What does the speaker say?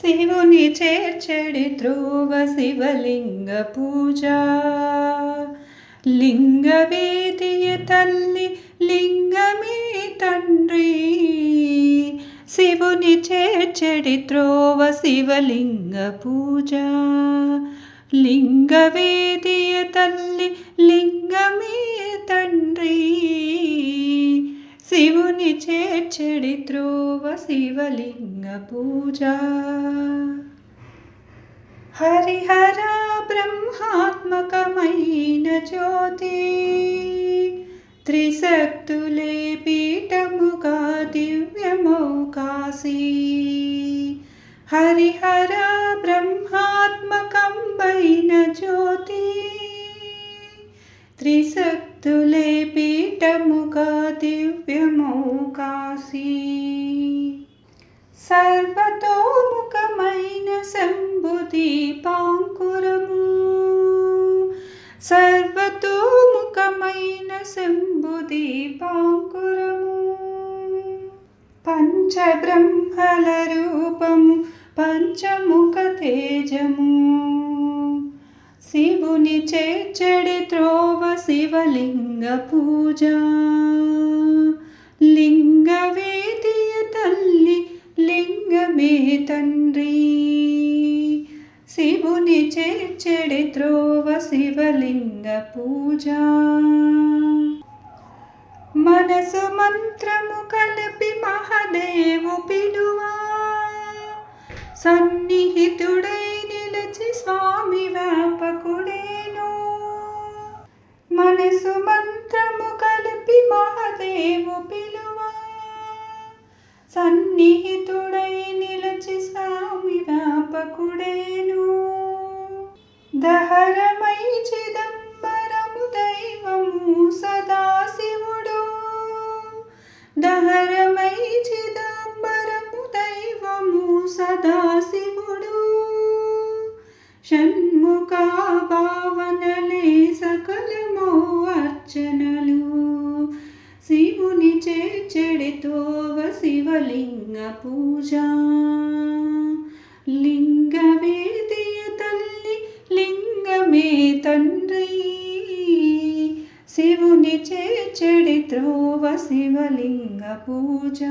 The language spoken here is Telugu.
శివుని చేర్చడి ధ్రువ శివలింగ పూజ. లింగవేదియ తల్లి లింగమే తండ్రి. శివుని చేర్చడి త్రోవ శివలింగ పూజ. లింగవేదియ తల్లి లింగమే తండ్రి. శివుని చేర్చడి త్రోవ శివలింగ పూజ. हरिहर ब्रह्मात्मकमयी न ज्योतिः त्रिशक्तुले पीठमुखा दिव्यमौकासी हरिहरा ब्रह्मात्मकमयी न ज्योति त्रिशक्तुले पीठमुखा दिव्यमौकासी सर्वतो శంభు దీపాంకురము. సర్వతోముఖమైన శంభు పంచబ్రహ్మల రూపము పంచముఖ తేజము. శివుని చేర్చడి త్రోవ శివలింగ పూజ. లింగవేదియ తల్లి లింగమే తండ్రి. శివుని చేర్చడి త్రోవ శివలింగ పూజ. మనసు మంత్రము కలిపి మహదేవు పిలువా. సన్నిహితుడై నిలచి స్వామి వ్యాపకుడేను. మనసు మంత్రము కలిపి మహదేవు పిలు సన్నిహితుడై నిలచి స్వామి వ్యాపకుడేను. దహరమై చిదంబరము దైవము సదాశివుడు. దహరమై చిదంబరము దైవము సదాశివుడు. షణ్ముఖ భావనలే సకలమో అర్చనలు శివుని శివలింగ పూజ. లింగవేదియ తల్లి లింగమే తండ్రి. శివుని చేర్చెడి త్రోవ శివలింగ పూజ.